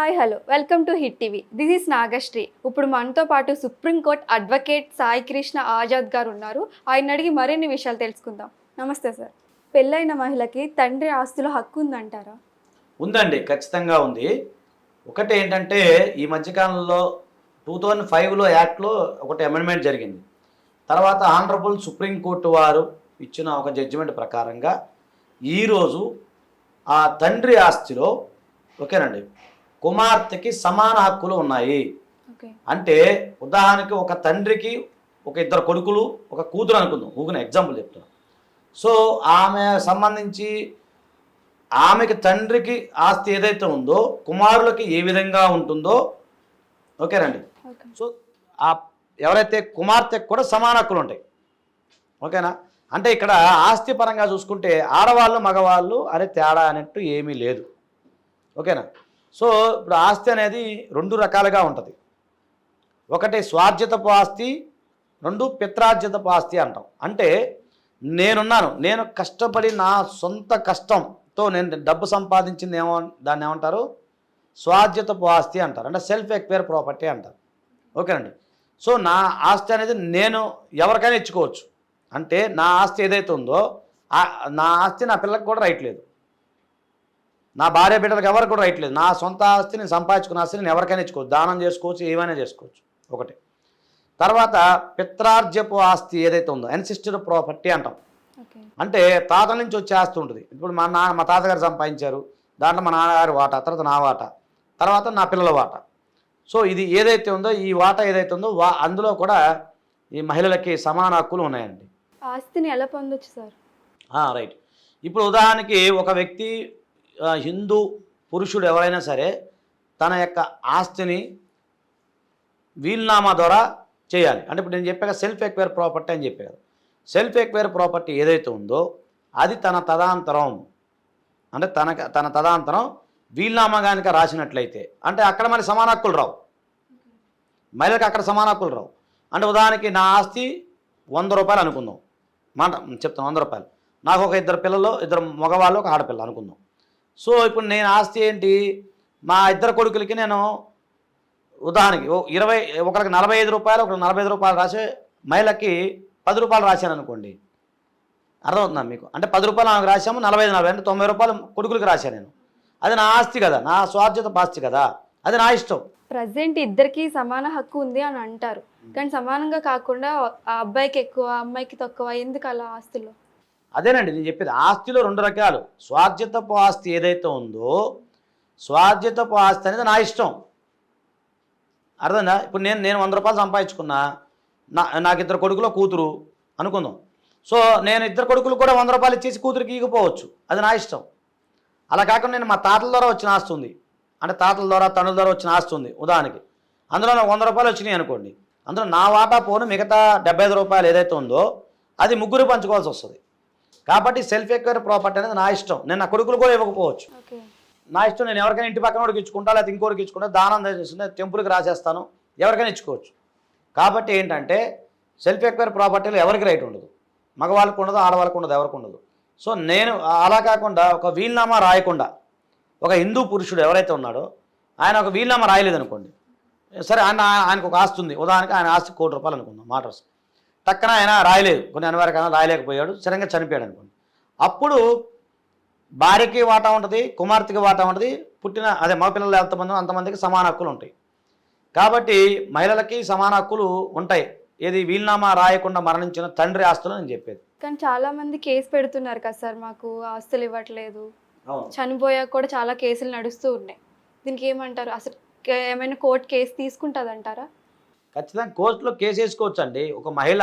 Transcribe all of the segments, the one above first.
Hi hello. Welcome to hit TV. This is Nagasri. ఇప్పుడు మనతో పాటు supreme court advocate Sai Krishna Azad గారు ఉన్నారు. ఆయన అడిగి మరిన్ని విషయాలు తెలుసుకుందాం. నమస్తే సార్. పెళ్ళైన మహిళకి తండ్రి ఆస్తిలో హక్కు ఉందంటారా? ఉందండి ఖచ్చితంగా ఉంది. ఒకటి ఏంటంటే ఈ మధ్యకాలంలో టూ థౌజండ్ ఫైవ్లో యాక్ట్లో ఒకటి అమెండ్మెంట్ జరిగింది. తర్వాత ఆనరబుల్ సుప్రీంకోర్టు వారు ఇచ్చిన ఒక జడ్జిమెంట్ ప్రకారంగా ఈరోజు ఆ తండ్రి ఆస్తిలో ఓకేనండి కుమార్తెకి సమాన హక్కులు ఉన్నాయి. అంటే ఉదాహరణకి ఒక తండ్రికి ఒక ఇద్దరు కొడుకులు ఒక కూతురు అనుకుందాం. ఊగిన ఎగ్జాంపుల్ చెప్తున్నా. సో ఆమె సంబంధించి ఆమెకి తండ్రికి ఆస్తి ఏదైతే ఉందో కుమారులకి ఏ విధంగా ఉంటుందో ఓకేనండి ఓకే. సో ఆ ఎవరైతే కుమార్తెకు కూడా సమాన హక్కులు ఉంటాయి. ఓకేనా? అంటే ఇక్కడ ఆస్తి పరంగా చూసుకుంటే ఆడవాళ్ళు మగవాళ్ళు అనే తేడా అన్నట్టు ఏమీ లేదు. ఓకేనా? సో ఇప్పుడు ఆస్తి అనేది రెండు రకాలుగా ఉంటుంది. ఒకటి స్వార్జితపు ఆస్తి రెండు పిత్రార్జితపు ఆస్తి అంటాం. అంటే నేనున్నాను నేను కష్టపడి నా సొంత కష్టంతో నేను డబ్బు సంపాదించింది ఏమో దాన్ని ఏమంటారు? స్వార్జితపు ఆస్తి అంటారు. అంటే సెల్ఫ్ ఎక్పేర్ ప్రాపర్టీ అంటారు. ఓకేనండి. సో నా ఆస్తి అనేది నేను ఎవరికైనా ఇచ్చుకోవచ్చు. అంటే నా ఆస్తి ఏదైతే ఉందో నా ఆస్తి నా పిల్లకి కూడా రైట్ లేదు. నా భార్య బిడ్డలకు ఎవరికి కూడా రైట్ లేదు. నా సొంత ఆస్తి నేను సంపాదించుకున్న ఆస్తి నేను ఎవరికైనా ఇచ్చుకోవచ్చు దానం చేసుకోవచ్చు ఏమైనా చేసుకోవచ్చు. ఒకటి. తర్వాత పిత్రార్జపు ఆస్తి ఏదైతే ఉందో అన్సిస్టెడ్ ప్రాపర్టీ అంటాం. అంటే తాతల నుంచి వచ్చే ఆస్తి ఉంటుంది. ఇప్పుడు మా నాన్న మా తాతగారు సంపాదించారు. దాంట్లో మా నాన్నగారి వాటా తర్వాత నా వాటా తర్వాత నా పిల్లల వాటా. సో ఇది ఏదైతే ఉందో ఈ వాటా ఏదైతే ఉందో వా అందులో కూడా ఈ మహిళలకి సమాన హక్కులు ఉన్నాయండి. ఆస్తిని ఎలా పొందొచ్చు సార్? రైట్ ఇప్పుడు ఉదాహరణకి ఒక వ్యక్తి హిందూ పురుషుడు ఎవరైనా సరే తన యొక్క ఆస్తిని వీల్నామా ద్వారా చేయాలి. అంటే ఇప్పుడు నేను చెప్పాక సెల్ఫ్ ఎక్వైర్ ప్రాపర్టీ అని చెప్పాను సెల్ఫ్ ఎక్వైర్ ప్రాపర్టీ ఏదైతే ఉందో అది తన తదాంతరం అంటే తన తన తదాంతరం వీల్నామా కనుక రాసినట్లయితే అంటే అక్కడ మరి సమాన హక్కులు రావు. మహిళలకు అక్కడ సమాన హక్కులు రావు. అంటే ఉదాహరణకి నా ఆస్తి వంద రూపాయలు అనుకుందాం. మాట చెప్తాను వంద రూపాయలు. నాకు ఒక ఇద్దరు పిల్లలు ఇద్దరు మగవాళ్ళు ఒక ఆడపిల్ల అనుకుందాం. సో ఇప్పుడు నేను ఆస్తి ఏంటి? మా ఇద్దరు కొడుకులకి నేను ఉదాహరణకి ఇరవై ఒకరికి నలభై ఐదు రూపాయలు ఒకరికి నలభై ఐదు రూపాయలు రాసే మహిళకి పది రూపాయలు రాశాను అనుకోండి. అర్థమవుతుందా మీకు? అంటే పది రూపాయలు ఆమెకు రాశాము నలభై ఐదు నలభై అంటే తొంభై రూపాయలు కొడుకులకి రాశాను నేను. అది నా ఆస్తి కదా నా స్వార్జిత ఆస్తి కదా అది నా ఇష్టం. ప్రజెంట్ ఇద్దరికి సమాన హక్కు ఉంది అని అంటారు. కానీ సమానంగా కాకుండా ఆ అబ్బాయికి ఎక్కువ అమ్మాయికి తక్కువ ఎందుకు అలా ఆస్తుల్లో అదేనండి నేను చెప్పేది ఆస్తిలో రెండు రకాలు. స్వాధ్యతపు ఆస్తి ఏదైతే ఉందో స్వాధ్యతపు ఆస్తి అనేది నా ఇష్టం. అర్థందా ఇప్పుడు నేను నేను వంద రూపాయలు సంపాదించుకున్నా నా నాకు ఇద్దరు కొడుకులో కూతురు అనుకుందాం. సో నేను ఇద్దరు కొడుకులు కూడా వంద రూపాయలు ఇచ్చేసి కూతురికి ఇగిపోవచ్చు అది నా ఇష్టం. అలా కాకుండా నేను మా తాతల ద్వారా వచ్చిన ఆస్తి ఉంది. అంటే తాతల ద్వారా తండ్రుల ద్వారా వచ్చిన ఆస్తి ఉంది ఉదాహరణకి. అందులో నాకు వంద రూపాయలు వచ్చినాయి అనుకోండి. అందులో నా వాటా పోను మిగతా డెబ్బై ఐదు రూపాయలు ఏదైతే ఉందో అది ముగ్గురు పంచుకోవాల్సి వస్తుంది. కాబట్టి సెల్ఫ్ ఎక్వైర్ ప్రాపర్టీ అనేది నా ఇష్టం. నేను నా కొడుకులు కూడా ఇవ్వకపోవచ్చు. నా ఇష్టం నేను ఎవరికైనా ఇంటి పక్కన వాడికి ఇచ్చుకుంటా లేకపోతే ఇంకోరికి ఇచ్చుకుంటా దానం చేస్తుంటే టెంపుల్కి రాసేస్తాను. ఎవరికైనా ఇచ్చుకోవచ్చు. కాబట్టి ఏంటంటే సెల్ఫ్ ఎక్వైర్ ప్రాపర్టీలో ఎవరికి రైట్ ఉండదు. మగవాళ్ళకు ఉండదు ఆడవాళ్ళకు ఉండదు ఎవరికి ఉండదు. సో నేను అలా కాకుండా ఒక వీల్నామా రాయకుండా ఒక హిందూ పురుషుడు ఎవరైతే ఉన్నాడో ఆయన ఒక వీల్నామా రాయలేదు అనుకోండి సరే ఆయన ఆయనకు ఒక ఆస్తి ఉంది. ఉదాహరణకి ఆయన ఆస్తి కోటి రూపాయలు అనుకుందాం మాటర్స్ టక్కన ఆయన రాయలేదు. కొన్ని అనివార్య రాయలేకపోయాడు. సడన్గా చనిపోయాడు అనుకోండి. అప్పుడు భార్యకి వాటా ఉంటుంది కుమార్తెకి వాటా ఉంటుంది పుట్టిన అదే మగపిల్లలు ఎంతమంది అంతమందికి సమాన హక్కులు ఉంటాయి. కాబట్టి మహిళలకి సమాన హక్కులు ఉంటాయి. ఏది వీల్నామా రాయకుండా మరణించిన తండ్రి ఆస్తులు నేను చెప్పేది. కానీ చాలా మంది కేసు పెడుతున్నారు కదా సార్ మాకు ఆస్తులు ఇవ్వట్లేదు. చనిపోయాక కూడా చాలా కేసులు నడుస్తూ ఉన్నాయి. దీనికి ఏమంటారు? అసలు ఏమైనా కోర్టు కేసు తీసుకుంటుంది అంటారా ఖచ్చితంగా కోర్టులో కేసు వేసుకోవచ్చు అండి ఒక మహిళ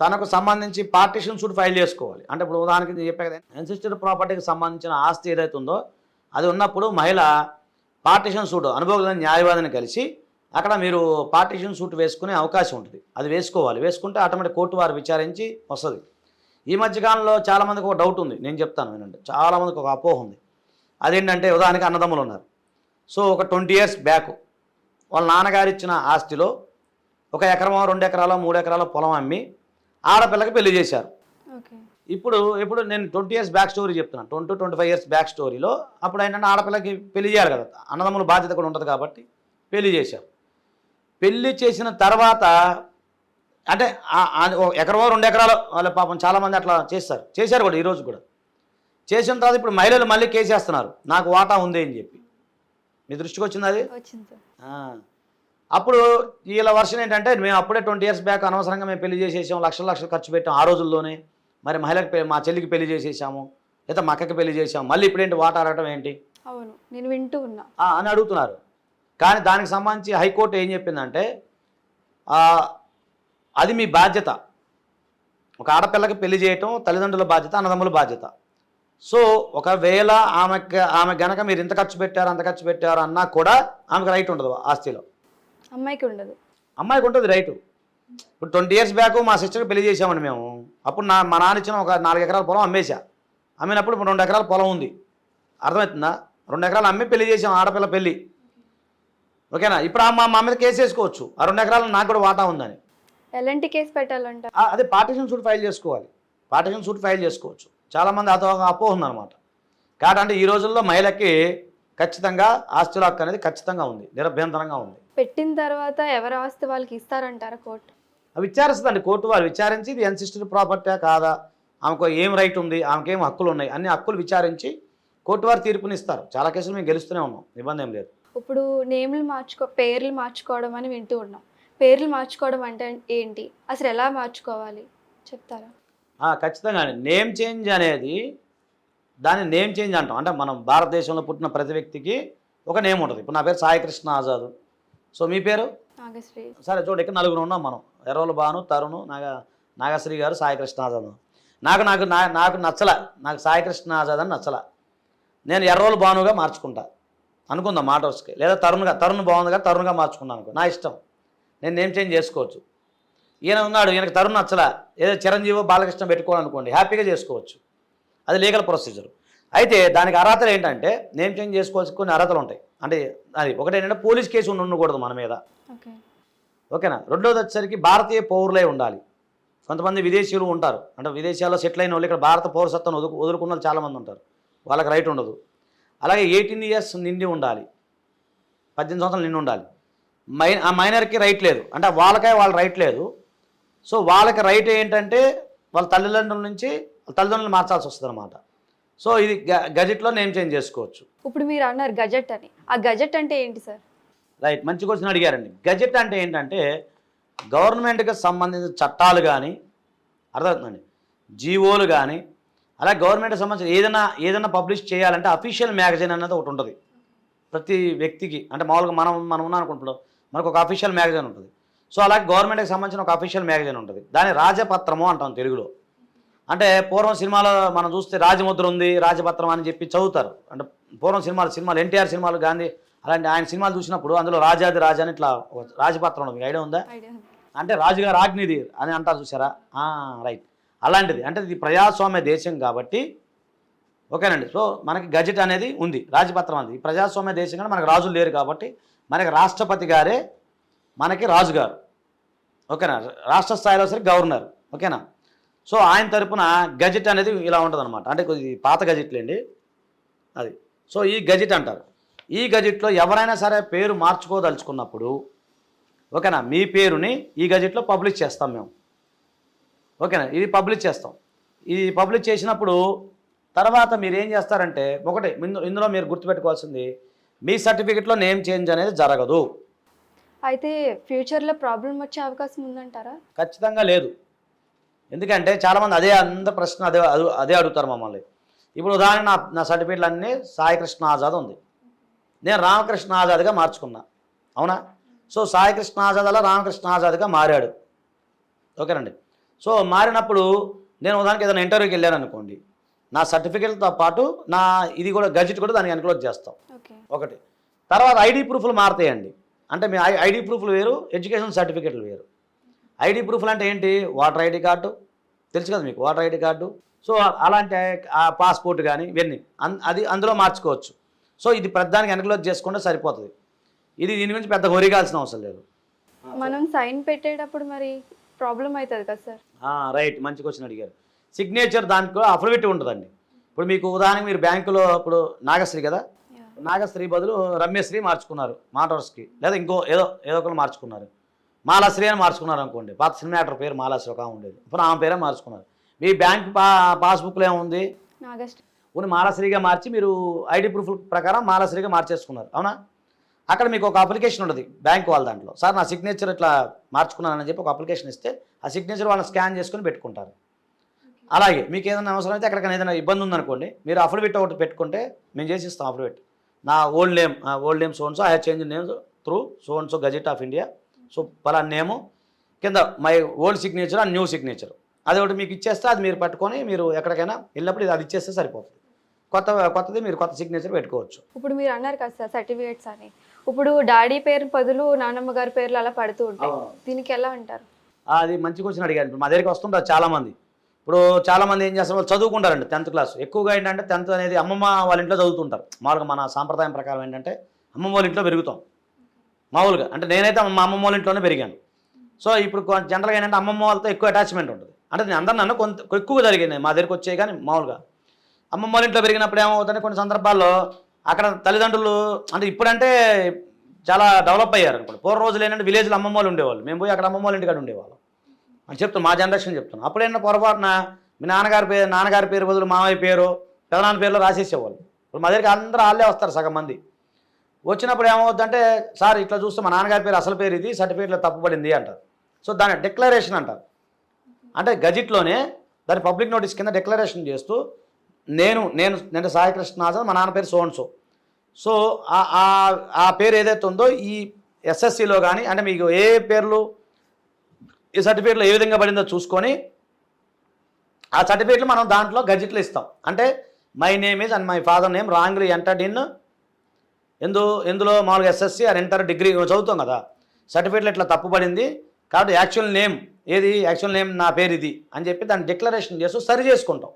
తనకు సంబంధించి పార్టీషన్ సూట్ ఫైల్ చేసుకోవాలి. అంటే ఇప్పుడు ఉదాహరణకి నేను చెప్పే కదా అన్సిస్టెడ్ ప్రాపర్టీకి సంబంధించిన ఆస్తి ఏదైతే ఉందో అది ఉన్నప్పుడు మహిళ పార్టీషన్ సూట్ అనుభవం న్యాయవాదిని కలిసి అక్కడ మీరు పార్టీషన్ సూట్ వేసుకునే అవకాశం ఉంటుంది. అది వేసుకోవాలి. వేసుకుంటే ఆటోమేటిక్ కోర్టు వారు విచారించి వస్తుంది. ఈ మధ్యకాలంలో చాలామందికి ఒక డౌట్ ఉంది. నేను చెప్తాను వినండి. చాలామందికి ఒక అపోహ ఉంది. అదేంటంటే ఉదాహరణకి అన్నదమ్ములు ఉన్నారు. సో ఒక ట్వంటీ ఇయర్స్ బ్యాక్ వాళ్ళ నాన్నగారు ఇచ్చిన ఆస్తిలో ఒక ఎకరమో రెండు ఎకరాలో మూడు ఎకరాల పొలం అమ్మి ఆడపిల్లకి పెళ్ళి చేశారు. ఇప్పుడు ఇప్పుడు నేను ట్వంటీ ఇయర్స్ బ్యాక్ స్టోరీ చెప్తున్నాను twenty twenty five years back స్టోరీలో అప్పుడు ఏంటంటే ఆడపిల్లకి పెళ్ళి చేయాలి కదా. అన్నదమ్ముల బాధ్యత కూడా ఉంటుంది కాబట్టి పెళ్ళి చేశాం పెళ్ళి చేసిన తర్వాత అంటే ఎకరమో రెండు ఎకరాలు వాళ్ళ పాపం చాలామంది అట్లా చేస్తారు. చేశారు కూడా ఈరోజు కూడా. చేసిన తర్వాత ఇప్పుడు మహిళలు మళ్ళీ కేసేస్తున్నారు. నాకు వాటా ఉంది అని చెప్పి. మీ దృష్టికి వచ్చింది అది. అప్పుడు వీళ్ళ వర్షన్ ఏంటంటే మేము అప్పుడే ట్వంటీ ఇయర్స్ బ్యాక్ అనవసరంగా మేము పెళ్ళి చేసేసాం లక్షల లక్షలు ఖర్చు పెట్టాం ఆ రోజుల్లోనే. మరి మహిళకి మా చెల్లికి పెళ్ళి చేసేసాము లేదా మా అక్కకి పెళ్ళి చేసాం మళ్ళీ ఇప్పుడేంటి వాటా అడగటం ఏంటి? అవును నేను వింటూ ఉన్నా. అని అడుగుతున్నారు. కానీ దానికి సంబంధించి హైకోర్టు ఏం చెప్పిందంటే అది మీ బాధ్యత. ఒక ఆడపిల్లకి పెళ్ళి చేయటం తల్లిదండ్రుల బాధ్యత అన్నదమ్ముల బాధ్యత. సో ఒకవేళ ఆమెకి ఆమె గనక మీరు ఇంత ఖర్చు పెట్టారు అంత ఖర్చు పెట్టారు అన్నా కూడా ఆమెకు రైట్ ఉండదు ఆస్తిలో. అమ్మాయికి ఉండదు. అమ్మాయికి ఉంటుంది రైటు ఇప్పుడు ట్వంటీ ఇయర్స్ బ్యాక్ మా సిస్టర్కి పెళ్ళి చేసామండి మేము. అప్పుడు నా మా నాన్న ఇచ్చిన ఒక నాలుగు ఎకరాల పొలం అమ్మేశా. అమ్మినప్పుడు ఇప్పుడు రెండు ఎకరాల పొలం ఉంది. అర్థమవుతుందా? రెండు ఎకరాలు అమ్మి పెళ్ళి చేసాం ఆడపిల్ల పెళ్ళి. ఓకేనా? ఇప్పుడు మా మా మీద కేసు వేసుకోవచ్చు. ఆ రెండు ఎకరాలు నాకు కూడా వాటా ఉందని. ఎలాంటి కేసు పెట్టాలంట? అదే పార్టీషన్ సూట్ ఫైల్ చేసుకోవాలి. పార్టీషన్ సూట్ ఫైల్ చేసుకోవచ్చు. చాలామంది అతో అపోహ ఉందన్నమాట కాబట్టి అంటే ఈ రోజుల్లో మహిళకి ఖచ్చితంగా ఆస్తుల హక్కు అనేది ఖచ్చితంగా ఉంది నిరభ్యంతరంగా ఉంది. పెట్టిన తర్వాత ఎవరి ఆస్తి వాళ్ళకి ఇస్తారంటారా కోర్టు? అవి విచారిస్తుందండి కోర్టు వారు విచారించి ఇది ఎన్సిస్టెడ్ ప్రాపర్టీ కాదా ఆమెకు ఏం రైట్ ఉంది ఆమెకు ఏం హక్కులు ఉన్నాయి అన్ని హక్కులు విచారించి కోర్టు వారు తీర్పునిస్తారు చాలా కేసులు మేము గెలుస్తూనే ఉన్నాం ఇబ్బంది ఏం లేదు. ఇప్పుడు నేమ్లు మార్చుకో పేర్లు మార్చుకోవడం అని వింటూ ఉన్నాం. పేర్లు మార్చుకోవడం అంటే ఏంటి? అసలు ఎలా మార్చుకోవాలి? చెప్తారా? ఖచ్చితంగా నేమ్ చేంజ్ అనేది దాన్ని నేమ్ చేంజ్ అంటాం. అంటే మనం భారతదేశంలో పుట్టిన ప్రతి వ్యక్తికి ఒక నేమ్ ఉంటుంది. ఇప్పుడు నా పేరు సాయి కృష్ణ ఆజాద్. సో మీ పేరు? నాగశ్రీ. సరే చూడు ఇక్కడ నలుగురు ఉన్నాం మనం. ఎర్రోలు భాను తరుణ్ నాగ నాగశ్రీ గారు సాయి కృష్ణ ఆజాద్. నాకు నాకు నా నాకు నచ్చల. నాకు సాయి కృష్ణ ఆజాద్ అని నచ్చల. నేను ఎర్రోలు భానుగా మార్చుకుంటా. అనుకుందాం మాట వస్తే. లేదా తరుణ్గా తరుణ్ బాగుందిగా తరుణ్గా మార్చుకున్నాను అనుకో. నా ఇష్టం. నేను నేమ్ చేంజ్ చేసుకోవచ్చు. ఈయన ఉన్నాడు ఈయనకి తరుణ్ నచ్చల. ఏదో చిరంజీవి బాలకృష్ణ పెట్టుకోవాలనుకోండి హ్యాపీగా చేసుకోవచ్చు. అది లీగల్ ప్రొసీజర్. అయితే దానికి అర్హతలు ఏంటంటే నేమ్ చేంజ్ చేసుకోవాల్సి కొన్ని అర్హతలు ఉంటాయి. అంటే అది ఒకటి ఏంటంటే పోలీస్ కేసు ఉండి ఉండకూడదు మన మీద. ఓకే. ఓకేనా? రెండోది వచ్చేసరికి భారతీయ పౌరులై ఉండాలి. కొంతమంది విదేశీయులు ఉంటారు. అంటే విదేశాల్లో సెటిల్ అయిన వాళ్ళు ఇక్కడ భారత పౌరసత్వం వదులు వదులుకున్న వాళ్ళు చాలామంది ఉంటారు. వాళ్ళకి రైట్ ఉండదు. అలాగే ఎయిటీన్ ఇయర్స్ నిండి ఉండాలి. పద్దెనిమిది సంవత్సరాలు నిండి ఉండాలి. మై ఆ మైనర్కి రైట్ లేదు. అంటే వాళ్ళకే వాళ్ళ రైట్ లేదు. సో వాళ్ళకి రైట్ ఏంటంటే వాళ్ళ తల్లిదండ్రుల నుంచి వాళ్ళ తల్లిదండ్రులు మార్చాల్సి వస్తుంది అనమాట సో ఇది గ గజెట్లో నేమ్ చేంజ్ చేసుకోవచ్చు. ఇప్పుడు మీరు అన్నారు గజెట్ అని. ఆ గజెట్ అంటే ఏంటి సార్? రైట్ మంచి క్వశ్చన్ అడిగారండి. గజెట్ అంటే ఏంటంటే గవర్నమెంట్కి సంబంధించిన చట్టాలు కానీ అర్థమవుతుందండి? జీవోలు కానీ అలాగే గవర్నమెంట్కి సంబంధించిన ఏదైనా ఏదైనా పబ్లిష్ చేయాలంటే అఫీషియల్ మ్యాగజైన్ అనేది ఒకటి ఉంటుంది. ప్రతి వ్యక్తికి అంటే మామూలుగా మనం మనం ఉన్నాం అనుకుంటున్నాం మనకు ఒక అఫీషియల్ మ్యాగజైన్ ఉంటుంది. సో అలాగే గవర్నమెంట్కి సంబంధించిన ఒక అఫీషియల్ మ్యాగజైన్ ఉంటుంది. దాని రాజపత్రము అంటాం తెలుగులో. అంటే పూర్వం సినిమాలో మనం చూస్తే రాజముద్ర ఉంది రాజపత్రం అని చెప్పి చదువుతారు. అంటే పూర్వం సినిమాలు సినిమాలు ఎన్టీఆర్ సినిమాలు గాంధీ అలాంటి ఆయన సినిమాలు చూసినప్పుడు అందులో రాజాది రాజా అని ఇట్లా రాజపత్రం ఉంటుంది మీకు ఐడియా ఉందా? ఐడియా ఉంది. అంటే రాజుగారు ఆజ్ఞిది అని అంటారు చూసారా రైట్ అలాంటిది. అంటే ఇది ప్రజాస్వామ్య దేశం కాబట్టి ఓకేనండి. సో మనకి గజెట్ అనేది ఉంది రాజపత్రం అనేది. ఈ ప్రజాస్వామ్య దేశం కానీ మనకి రాజులు లేరు కాబట్టి మనకి రాష్ట్రపతి గారే మనకి రాజుగారు. ఓకేనా? రాష్ట్ర స్థాయిలో సరే గవర్నర్. ఓకేనా? సో ఆయన తరపున గజెట్ అనేది ఇలా ఉంటుంది అనమాట అంటే ఇది పాత గజెట్లేండి. అది. సో ఈ గజెట్ అంటారు. ఈ గజెట్లో ఎవరైనా సరే పేరు మార్చుకోదలుచుకున్నప్పుడు ఓకేనా? మీ పేరుని ఈ గజెట్లో పబ్లిష్ చేస్తాం మేము. ఓకేనా? ఇది పబ్లిష్ చేస్తాం. ఇది పబ్లిష్ చేసినప్పుడు తర్వాత మీరు ఏం చేస్తారంటే ఒకటి ఇందులో మీరు గుర్తుపెట్టుకోవాల్సింది మీ సర్టిఫికెట్లో నేమ్ చేంజ్ అనేది జరగదు. అయితే ఫ్యూచర్లో ప్రాబ్లం వచ్చే అవకాశం ఉందంటారా? ఖచ్చితంగా లేదు. ఎందుకంటే చాలామంది అదే అందరి ప్రశ్న అదే అదు- అడుగుతారు మమ్మల్ని. ఇప్పుడు ఉదాహరణ నా నా సర్టిఫికెట్లు అన్నీ సాయి కృష్ణ ఆజాద్ ఉంది. నేను రామకృష్ణ ఆజాద్గా మార్చుకున్నా. అవునా? సో సాయి కృష్ణ ఆజాద్ అలా రామకృష్ణ ఆజాద్గా మారాడు. ఓకేనండి. సో మారినప్పుడు నేను ఉదాహరణకి ఏదైనా ఇంటర్వ్యూకి వెళ్ళాను అనుకోండి. నా సర్టిఫికెట్తో పాటు నా ఇది కూడా గజెట్ కూడా దానికి ఎన్క్లోజ్ చేస్తాం. ఒకటి. తర్వాత ఐడి ప్రూఫ్లు మారుతాయండి. అంటే మీ ఐ ఐడి ప్రూఫ్లు వేరు ఎడ్యుకేషన్ సర్టిఫికెట్లు వేరు. ఐడి ప్రూఫ్లు అంటే ఏంటి? Voter ID card. తెలుసు కదా మీకు వాటర్ ఐడి కార్డు. సో అలాంటి ఆ పాస్పోర్ట్ కానీ ఇవన్నీ. అన్- అది అందులో మార్చుకోవచ్చు. సో ఇది ప్రధానికి ఎన్క్లోజ్ చేసుకుంటే సరిపోతుంది. ఇది దీని గురించి పెద్ద హొరిగాల్సిన అవసరం లేదు. మనం సైన్ పెట్టేటప్పుడు మరి ప్రాబ్లం అవుతుంది కదా సార్. రైట్. మంచి క్వశ్చన్ అడిగారు. సిగ్నేచర్ దానికి అఫిడవిట్ ఉంటుందండి. ఇప్పుడు మీకు ఉదాహరణకి మీరు బ్యాంకులో ఇప్పుడు నాగశ్రీ కదా? నాగశ్రీ బదులు రమ్యశ్రీ మార్చుకున్నారు మోటార్స్కి లేదా ఇంకో ఏదో ఏదో ఒకరు మార్చుకున్నారు. మాలాశ్రీ అని మార్చుకున్నారు అనుకోండి పాత సినిమా యాక్టర్ పేరు మాలాశ్రీ ఒక ఉండేది. ఇప్పుడు ఆమె పేరే మార్చుకున్నారు. మీ బ్యాంక్ పా పాస్బుక్లో ఏముంది? కొన్ని మాలాశ్రీగా మార్చి మీరు ఐడి ప్రూఫ్ ప్రకారం మాలాశ్రీగా మార్చేసుకున్నారు అవునా? అక్కడ మీకు ఒక అప్లికేషన్ ఉంటుంది బ్యాంక్ వాళ్ళ దాంట్లో. సార్ నా సిగ్నేచర్ ఇట్లా మార్చుకున్నానని చెప్పి ఒక అప్లికేషన్ ఇస్తే ఆ సిగ్నేచర్ వాళ్ళని స్కాన్ చేసుకుని పెట్టుకుంటారు. అలాగే మీకు ఏదైనా అవసరం అయితే అక్కడికైనా ఏదైనా ఇబ్బంది ఉందనుకోండి మీరు అఫిడవిట్ ఒకటి పెట్టుకుంటే మేము చేసి ఇస్తాం అఫిడవిట్. నా old name old name so and so I change name through so and so gazette of India so పలానా నేము కింద my old signature and new signature అది ఒకటి మీకు ఇచ్చేస్తే అది మీరు పట్టుకొని మీరు ఎక్కడికైనా వెళ్ళినప్పుడు ఇది అది ఇచ్చేస్తే సరిపోతుంది. కొత్త కొత్తది మీరు కొత్త సిగ్నేచర్ పెట్టుకోవచ్చు. ఇప్పుడు మీరు అన్నారు కదా సార్ సర్టిఫికేట్స్ అని. ఇప్పుడు డాడీ పేరు బదులు నానమ్మ గారి పేర్లు అలా పడుతూ ఉంటాయి. దీనికి ఎలా అంటారు? అది మంచి క్వశ్చన్ అడిగారు. మా దగ్గరికి వస్తుంటారు చాలామంది. ఇప్పుడు చాలామంది ఏం చేస్తారు? వాళ్ళు చదువుకుంటారండి టెన్త్ క్లాస్ ఎక్కువగా ఏంటంటే టెన్త్ అనేది అమ్మమ్మ వాళ్ళ ఇంట్లో చదువుతుంటారు. మామూలుగా మన సాంప్రదాయం ప్రకారం ఏంటంటే అమ్మమ్మ వాళ్ళ ఇంట్లో పెరుగుతాం. మామూలుగా అంటే నేనైతే మా అమ్మమ్మ వాళ్ళ ఇంట్లోనే పెరిగాను. సో ఇప్పుడు జనరల్గా ఏంటంటే అమ్మమ్మ వాళ్ళతో ఎక్కువ అటాచ్మెంట్ ఉంటుంది. అంటే నేను అందరు నన్ను కొంత ఎక్కువగా జరిగింది. మా దగ్గరికి వచ్చే కానీ మామూలుగా. అమ్మమ్మ వాళ్ళ ఇంట్లో పెరిగినప్పుడు ఏమవుతుంది కొన్ని సందర్భాల్లో అక్కడ తల్లిదండ్రులు అంటే ఇప్పుడంటే చాలా డెవలప్ అయ్యారు అనుకోండి పూర్వ రోజులు ఏంటంటే విలేజ్లో అమ్మమ్మ వాళ్ళు ఉండేవాళ్ళు. మేము పోయి అక్కడ అమ్మమ్మ వాళ్ళ ఇంటికాడ ఉండేవాళ్ళం. అని చెప్తాను మా జనరేషన్ చెప్తాను అప్పుడైనా పొరపాటున? మీ నాన్నగారి పేరు నాన్నగారి పేరు బదులు మామయ్య పేరు పెదనాన్న పేరులో రాసేసేవాళ్ళు. ఇప్పుడు మా దగ్గరికి అందరూ వాళ్ళే వస్తారు సగం మంది. వచ్చినప్పుడు ఏమవుతుందంటే సార్ ఇట్లా చూస్తే మా నాన్నగారి పేరు అసలు పేరు ఇది సర్టిఫికేట్లో తప్పుపడింది అంటారు. సో దాని డిక్లరేషన్ అంటారు. అంటే గజిట్లోనే దాని పబ్లిక్ నోటీస్ కింద డిక్లరేషన్ చేస్తూ నేను నేను నేను సాయి కృష్ణ ఆజాద్ మా నాన్న పేరు సోన్ సో సో ఆ- ఆ- ఆ పేరు ఏదైతే ఉందో ఈ ఎస్ఎస్సిలో కానీ అంటే మీకు ఏ పేర్లు ఈ సర్టిఫికేట్లో ఏ విధంగా పడిందో చూసుకొని ఆ సర్టిఫికేట్లు మనం దాంట్లో గజిట్లు ఇస్తాం. అంటే my name is and my father name wrongly entered in ఎందు ఎందులో మామూలుగా ఎస్ఎస్సి ఆర్ ఇంటర్ డిగ్రీ చదువుతాం కదా. సర్టిఫికెట్లు ఇట్లా తప్పుపడింది కాబట్టి యాక్చువల్ నేమ్ ఏది? యాక్చువల్ నేమ్ నా పేరు ఇది అని చెప్పి దాన్ని డిక్లరేషన్ చేస్తూ సరి చేసుకుంటాం.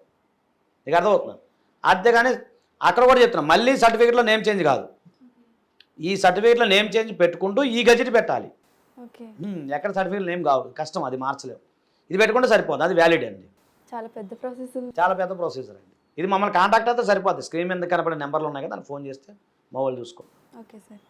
నీకు అర్థమవుతుంది? అంతేగాని అక్కడ కూడా చెప్తున్నాం మళ్ళీ సర్టిఫికేట్లో నేమ్ చేంజ్ కాదు. ఈ సర్టిఫికేట్లో నేమ్ చేంజ్ పెట్టుకుంటూ ఈ గజెట్ పెట్టాలి. ఎక్కడ సర్టిఫికేట్ నేమ్ కావు. కష్టం అది మార్చలేము ఇది పెట్టుకుంటే సరిపోతుంది అది వ్యాలిడ్ అండి. చాలా పెద్ద ప్రాసెస్ చాలా పెద్ద ప్రొసీజర్ అండి. ఇది మమ్మల్ని కాంటాక్ట్ అయితే సరిపోతుంది స్క్రీన్ మీద కనపడే నెంబర్లు ఉన్నాయి కదా దాన్ని ఫోన్ చేస్తే మా వాళ్ళు చూసుకో ఓకే సార్.